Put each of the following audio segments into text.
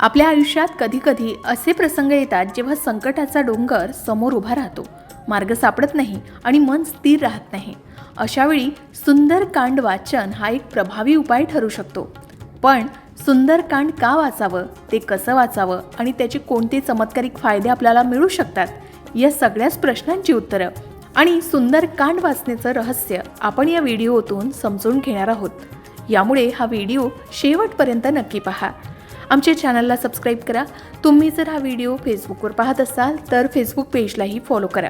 आपल्या आयुष्यात कधीकधी असे प्रसंग येतात जेव्हा संकटाचा डोंगर समोर उभा राहतो. मार्ग सापडत नाही आणि मन स्थिर राहत नाही. अशावेळी सुंदरकांड वाचन हा एक प्रभावी उपाय ठरू शकतो. पण सुंदरकांड का वाचावं? ते कसं वाचावं? आणि त्याचे कोणते चमत्कारिक फायदे आपल्याला मिळू शकतात? या सगळ्याच प्रश्नांची उत्तरं आणि सुंदरकांड वाचण्याचं रहस्य आपण या व्हिडिओतून समजून घेणार आहोत. यामुळे हा व्हिडिओ शेवटपर्यंत नक्की पहा. आमच्या चॅनलला सबस्क्राईब करा. तुम्ही जर हा व्हिडिओ फेसबुकवर पाहत असाल तर फेसबुक पेजलाही फॉलो करा.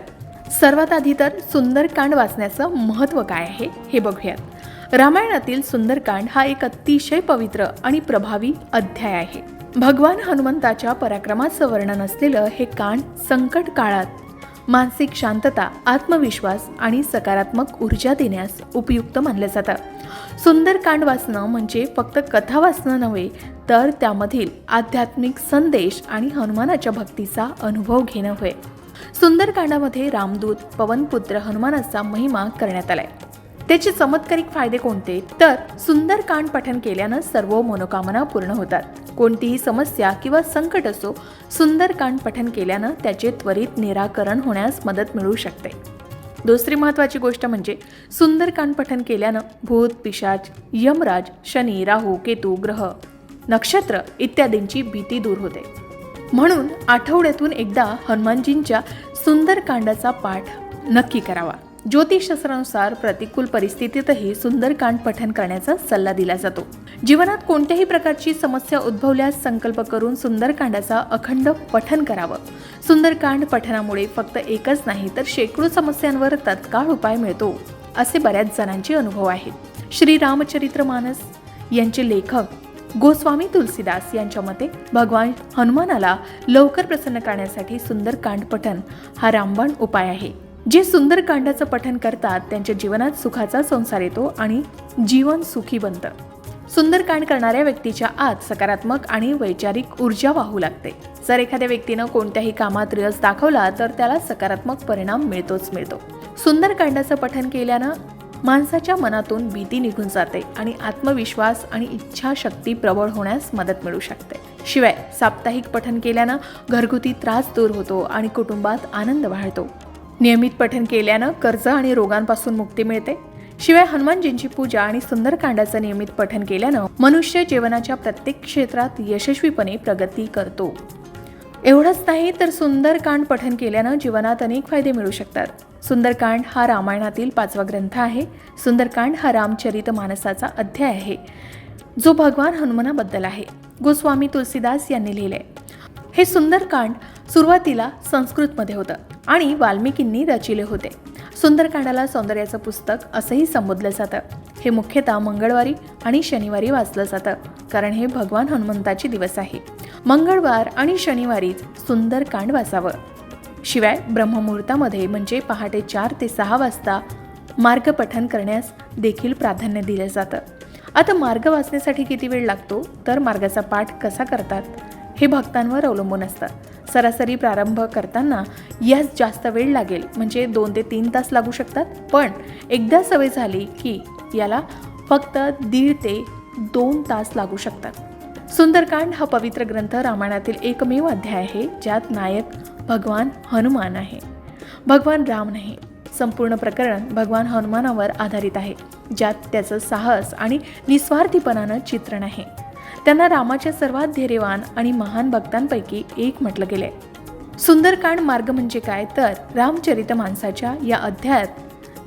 सर्वात आधी तर सुंदरकांड वाचण्याचं महत्त्व काय आहे हे बघूयात. रामायणातील सुंदरकांड हा एक अतिशय पवित्र आणि प्रभावी अध्याय आहे. भगवान हनुमंताच्या पराक्रमाचं वर्णन असलेलं हे कांड संकट काळात मानसिक शांतता आत्मविश्वास आणि सकारात्मक ऊर्जा देण्यास उपयुक्त मानलं जातं. सुंदरकांड वाचणं म्हणजे फक्त कथा वाचणं नव्हे तर त्यामधील आध्यात्मिक संदेश आणि हनुमानाच्या भक्तीचा अनुभव घेणं होय. सुंदरकांडामध्ये रामदूत पवनपुत्र हनुमानाचा महिमा करण्यात आलाय. त्याचे चमत्कारिक फायदे कोणते? तर सुंदरकांड पठन केल्यानं सर्व मनोकामना पूर्ण होतात. कोणतीही समस्या किंवा संकट असो सुंदरकांड पठन केल्यानं त्याचे त्वरित निराकरण होण्यास मदत मिळू शकते. दुसरी महत्त्वाची गोष्ट म्हणजे सुंदरकांड पठन केल्यानं भूत पिशाच यमराज शनी राहू केतू ग्रह नक्षत्र इत्यादींची भीती दूर होते. म्हणून आठवड्यातून एकदा हनुमानजींच्या सुंदरकांडाचा पाठ नक्की करावा. ज्योतिषशास्त्रानुसार प्रतिकूल परिस्थितीतही सुंदरकांड पठन करण्याचा सल्ला दिला जातो. जीवनात कोणत्याही प्रकारची समस्या उद्भवल्यास संकल्प करून सुंदरकांडाचा अखंड पठन करावं. सुंदरकांड पठनामुळे फक्त एकच नाही तर शेकडो समस्यांवर तत्काळ उपाय मिळतो असे बऱ्याच जणांचे अनुभव आहेत. श्री रामचरित्र मानस यांचे लेखक गोस्वामी तुलसीदास यांच्या मते भगवान हनुमानाला लवकर प्रसन्न करण्यासाठी सुंदरकांड पठन हा रामबाण उपाय आहे. जे सुंदरकांडाचं पठन करतात त्यांच्या जीवनात सुखाचा संसार येतो आणि जीवन सुखी बनतं. सुंदरकांड करणाऱ्या व्यक्तीच्या आत सकारात्मक आणि वैचारिक ऊर्जा वाहू लागते. जर एखाद्या व्यक्तीनं कोणत्याही कामात रस दाखवला तर त्याला सकारात्मक परिणाम मिळतोच मिळतो. सुंदरकांडाचं पठन केल्यानं माणसाच्या मनातून भीती निघून जाते आणि आत्मविश्वास आणि इच्छाशक्ती प्रबळ होण्यास मदत मिळू शकते. शिवाय साप्ताहिक पठन केल्यानं घरगुती त्रास दूर होतो आणि कुटुंबात आनंद वाढतो. नियमित पठन केल्यानं कर्ज आणि रोगांपासून मुक्ती मिळते. शिवाय हनुमानजींची पूजा आणि सुंदरकांडाचं नियमित पठन केल्यानं मनुष्य जीवनाच्या प्रत्येक क्षेत्रात यशस्वीपणे प्रगती करतो. एवढंच नाही तर सुंदरकांड पठन केल्यानं जीवनात अनेक फायदे मिळू शकतात. सुंदरकांड हा रामायणातील पाचवा ग्रंथ आहे. सुंदरकांड हा रामचरित मानसाचा अध्याय आहे. जो भगवान हनुमानाबद्दल आहे. गोस्वामी तुलसीदास यांनी लिहिले हे सुंदरकांड सुरुवातीला संस्कृतमध्ये होतं. आणि वाल्मिकींनी रचिले होते. सुंदरकांडाला सौंदर्याचं पुस्तक असंही संबोधलं जातं. हे मुख्यतः मंगळवारी आणि शनिवारी वाचलं जातं कारण हे भगवान हनुमंताचे दिवस आहे. मंगळवार आणि शनिवारीच सुंदरकांड वाचावं. शिवाय ब्रह्ममुहूर्तामध्ये म्हणजे पहाटे चार ते सहा वाजता मार्ग पठन करण्यास देखील प्राधान्य दिलं जातं. आता मार्ग वाचण्यासाठी किती वेळ लागतो? तर मार्गाचा पाठ कसा करतात? हे भक्तांवर अवलंबून असतं. सरासरी प्रारंभ करताना यास जास्त वेळ लागेल. म्हणजे दोन ते तीन तास लागू शकतात. पण एकदा सवय झाली की याला फक्त दीड ते दोन तास लागू शकतात. सुंदरकांड हा पवित्र ग्रंथ रामायणातील एकमेव अध्याय आहे ज्यात नायक भगवान हनुमान आहे. भगवान राम नाही. संपूर्ण प्रकरण भगवान हनुमानावर आधारित आहे ज्यात त्याचं साहस आणि निस्वार्थीपणानं चित्रण आहे. त्यांना रामाच्या सर्वात धैर्यवान आणि महान भक्तांपैकी एक म्हटलं गेलंय. सुंदरकांड मार्ग म्हणजे काय? तर रामचरित माणसाच्या या अध्यायात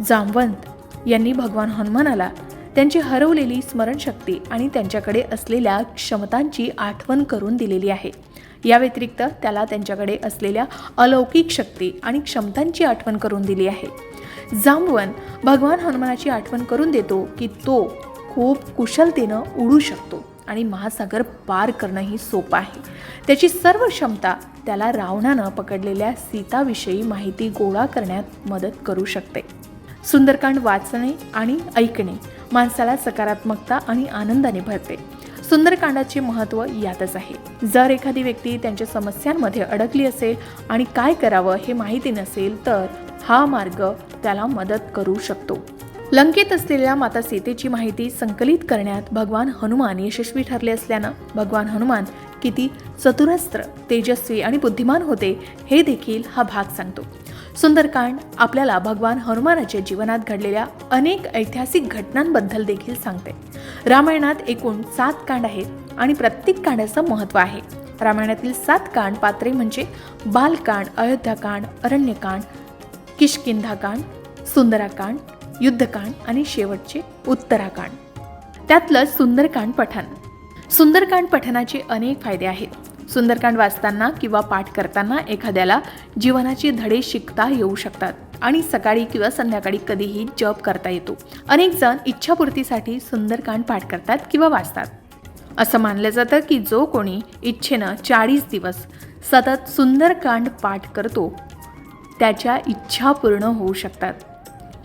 जामवंत यांनी भगवान हनुमानाला त्यांची हरवलेली स्मरणशक्ती आणि त्यांच्याकडे असलेल्या क्षमतांची आठवण करून दिलेली आहे. या व्यतिरिक्त त्याला त्यांच्याकडे असलेल्या अलौकिक शक्ती आणि क्षमतांची आठवण करून दिली आहे. जांबवन भगवान हनुमानाची आठवण करून देतो की तो खूप कुशलतेनं उडू शकतो. आणि महासागर पार करणंही सोपं आहे. त्याची सर्व क्षमता त्याला रावणानं पकडलेल्या सीताविषयी माहिती गोळा करण्यात मदत करू शकते. सुंदरकांड वाचणे आणि ऐकणे माणसाला सकारात्मकता आणि आनंदाने भरते सुंदरकांडाचे महत्त्व यातच आहे. जर एखादी व्यक्ती त्यांच्या समस्यांमध्ये अडकली असेल आणि काय करावं हे माहिती नसेल तर हा मार्ग त्याला मदत करू शकतो. लंकेत असलेल्या माता सीतेची माहिती संकलित करण्यात भगवान हनुमान यशस्वी ठरले असल्यानं भगवान हनुमान किती चतुरस्त्र तेजस्वी आणि बुद्धिमान होते हे देखील हा भाग सांगतो. सुंदरकांड आपल्याला भगवान हनुमानाच्या जीवनात घडलेल्या अनेक ऐतिहासिक घटनांबद्दल देखील सांगते. रामायणात एकूण सात कांड आहेत आणि प्रत्येक कांडाचं महत्त्व आहे. रामायणातील सात कांड पात्रे म्हणजे बालकांड अयोध्याकांड अरण्यकांड किशकिंधाकांड सुंदराकांड युद्धकांड आणि शेवटचे उत्तराकांड. त्यातलं सुंदरकांड पठण. सुंदरकांड पठणाचे अनेक फायदे आहेत. सुंदरकांड वाचताना किंवा पाठ करताना एखाद्याला जीवनाचे धडे शिकता येऊ शकतात आणि सकाळी किंवा संध्याकाळी कधीही जप करता येतो. अनेक जण इच्छापूर्तीसाठी सुंदरकांड पाठ करतात किंवा वाचतात. असं मानलं जातं की जो कोणी इच्छेनं चाळीस दिवस सतत सुंदरकांड पाठ करतो त्याच्या इच्छा पूर्ण होऊ शकतात.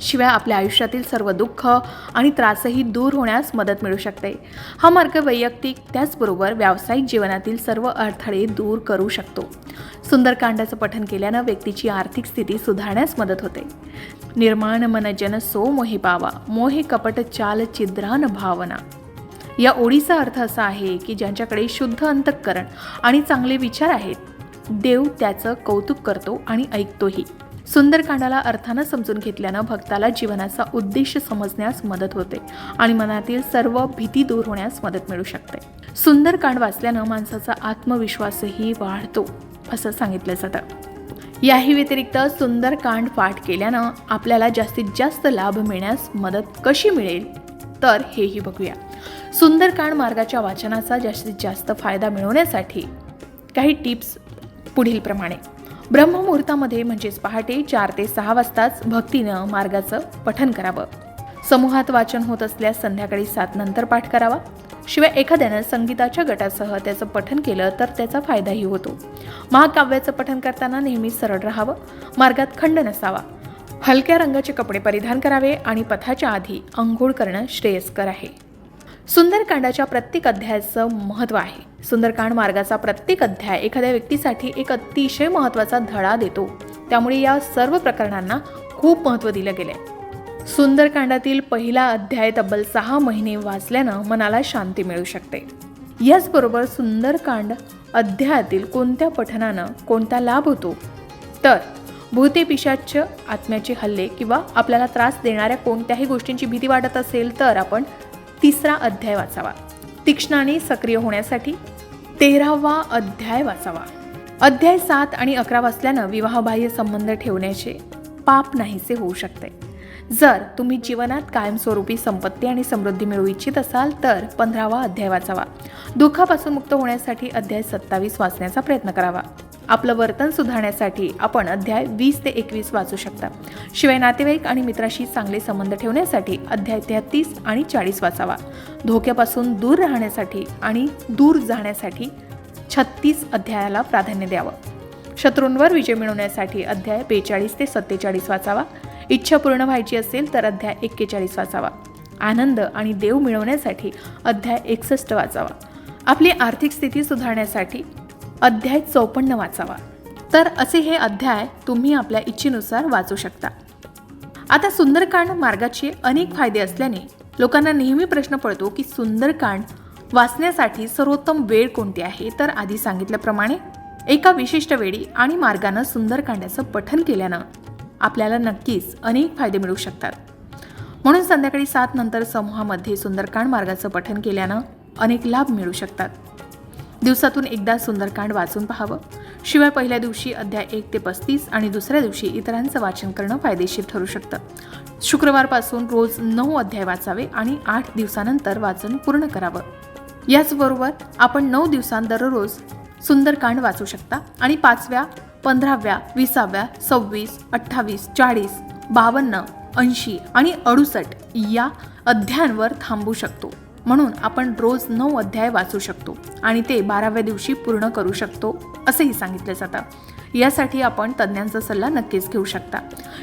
शिवाय आपल्या आयुष्यातील सर्व दुःख आणि त्रासही दूर होण्यास मदत मिळू शकते. हा मार्ग वैयक्तिक त्याचबरोबर व्यावसायिक जीवनातील सर्व अडथळे दूर करू शकतो. सुंदरकांडाचं पठन केल्यानं व्यक्तीची आर्थिक स्थिती सुधारण्यास मदत होते. निर्माण मनजन सो मोहे पावा मोहे कपट चाल चिद्रान भावना. या ओळीचा अर्थ असा आहे की ज्यांच्याकडे शुद्ध अंतःकरण आणि चांगले विचार आहेत देव त्याचं कौतुक करतो आणि ऐकतोही. सुंदरकांडाला अर्थानं समजून घेतल्यानं भक्ताला जीवनाचा उद्देश समजण्यास मदत होते आणि मनातील सर्व भीती दूर होण्यास मदत मिळू शकते. सुंदरकांड वाचल्यानं माणसाचा आत्मविश्वासही वाढतो असं सांगितलं जातं. याही व्यतिरिक्त सुंदरकांड पाठ केल्यानं आपल्याला जास्तीत जास्त लाभ मिळण्यास मदत कशी मिळेल? तर हेही बघूया. सुंदरकांड मार्गाच्या वाचनाचा जास्तीत जास्त फायदा मिळवण्यासाठी काही टिप्स पुढीलप्रमाणे. ब्रह्ममुहूर्तामध्ये म्हणजेच पहाटे चार ते सहा वाजताच भक्तीनं मार्गाचं पठन करावं. समूहात वाचन होत असल्यास संध्याकाळी सात नंतर पाठ करावा. शिवाय एखाद्यानं संगीताच्या गटासह त्याचं पठन केलं तर त्याचा फायदाही होतो. महाकाव्याचं पठन करताना नेहमी सरळ राहावं. मार्गात खंड नसावा. हलक्या रंगाचे कपडे परिधान करावे आणि पथाच्या आधी आंघोळ करणं श्रेयस्कर आहे. सुंदरकांडाच्या प्रत्येक अध्यायाचं महत्त्व आहे. सुंदरकांड मार्गाचा प्रत्येक अध्याय एखाद्या व्यक्तीसाठी एक अतिशय महत्त्वाचा धडा देतो. त्यामुळे या सर्व प्रकरणांना खूप महत्त्व दिलं गेलंय. सुंदरकांडातील पहिला अध्याय तब्बल सहा महिने वाचल्यानं मनाला शांती मिळू शकते. याचबरोबर सुंदरकांड अध्यायातील कोणत्या पठनानं कोणता लाभ होतो? तर भूते पिशाच आत्म्याचे हल्ले किंवा आपल्याला त्रास देणाऱ्या कोणत्याही गोष्टींची भीती वाटत असेल तर आपण तिसरा अध्याय वाचावा. तीक्ष्णाने सक्रिय होण्यासाठी तेरावा अध्याय वाचावा. अध्याय सात आणि अकरा वाचल्यानं विवाहबाह्य संबंध ठेवण्याचे पाप नाहीसे होऊ शकते. जर तुम्ही जीवनात कायमस्वरूपी संपत्ती आणि समृद्धी मिळवू इच्छित असाल तर पंधरावा अध्याय वाचावा. दुःखापासून मुक्त होण्यासाठी अध्याय सत्तावीस वाचण्याचा प्रयत्न करावा. आपलं वर्तन सुधारण्यासाठी आपण अध्याय वीस ते एकवीस वाचू शकता. शिवाय नातेवाईक आणि मित्राशी चांगले संबंध ठेवण्यासाठी अध्याय तेहतीस आणि चाळीस वाचावा. धोक्यापासून दूर राहण्यासाठी आणि दूर जाण्यासाठी छत्तीस अध्यायाला प्राधान्य द्यावं. शत्रूंवर विजय मिळवण्यासाठी अध्याय बेचाळीस ते सत्तेचाळीस वाचावा. इच्छा पूर्ण व्हायची असेल तर अध्याय एक्केचाळीस वाचावा. आनंद आणि देव मिळवण्यासाठी अध्याय एकसष्ट वाचावा. आपली आर्थिक स्थिती सुधारण्यासाठी अध्याय चौपन्न वाचावा. तर असे हे अध्याय तुम्ही आपल्या इच्छेनुसार वाचू शकता. आता सुंदरकांड मार्गाचे अनेक फायदे असल्याने लोकांना नेहमी प्रश्न पडतो की सुंदरकांड वाचण्यासाठी सर्वोत्तम वेळ कोणती आहे? तर आधी सांगितल्याप्रमाणे एका विशिष्ट वेळी आणि मार्गानं सुंदरकांडाचं पठन केल्यानं आपल्याला नक्कीच अनेक फायदे मिळू शकतात. म्हणून संध्याकाळी सात नंतर समूहामध्ये सुंदरकांड मार्गाचं पठन केल्यानं अनेक लाभ मिळू शकतात. दिवसातून एकदा सुंदरकांड वाचून पाहावं. शिवाय पहिल्या दिवशी अध्याय एक ते पस्तीस आणि दुसऱ्या दिवशी इतरांचं वाचन करणं फायदेशीर ठरू शकतं. शुक्रवारपासून रोज नऊ अध्याय वाचावे आणि आठ दिवसानंतर वाचन पूर्ण करावं. याचबरोबर आपण नऊ दिवसांत दररोज सुंदरकांड वाचू शकता आणि पाचव्या पंधराव्या विसाव्या सव्वीस अठ्ठावीस चाळीस बावन्न ऐंशी आणि अडुसष्ट या अध्यायांवर थांबू शकतो. म्हणून आपण रोज नऊ अध्याय वाचू शकतो आणि ते बाराव्या दिवशी पूर्ण करू शकतो असेही सांगितले जातं. यासाठी आपण तज्ज्ञांचा सल्ला नक्कीच घेऊ शकता.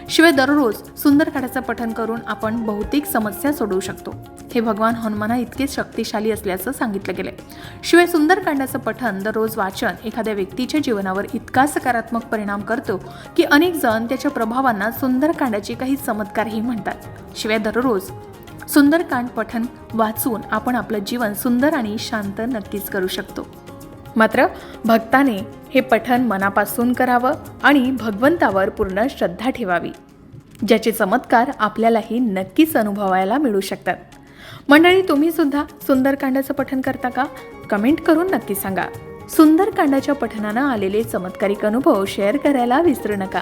शिवाय दररोज सुंदरकांडाचं पठन करून आपण बहुतेक समस्या सोडवू शकतो. हे भगवान हनुमाना इतकेच शक्तिशाली असल्याचं सांगितलं गेलंय. शिवाय सुंदरकांडाचं पठन दररोज वाचन एखाद्या व्यक्तीच्या जीवनावर इतका सकारात्मक परिणाम करतो की अनेक जण त्याच्या प्रभावांना सुंदरकांडाचे काही चमत्कारही म्हणतात. शिवाय दररोज सुंदरकांड पठन वाचून आपण आपलं जीवन सुंदर आणि शांत नक्कीच करू शकतो. मात्र भक्ताने हे पठन मनापासून करावं आणि भगवंतावर पूर्ण श्रद्धा ठेवावी ज्याचे चमत्कार आपल्यालाही नक्कीच अनुभवायला मिळू शकतात. मंडळी तुम्ही सुद्धा सुंदरकांडाचं पठन करता का? कमेंट करून नक्की सांगा. सुंदरकांडाच्या पठनानं आलेले चमत्कारिक अनुभव शेअर करायला विसरू नका.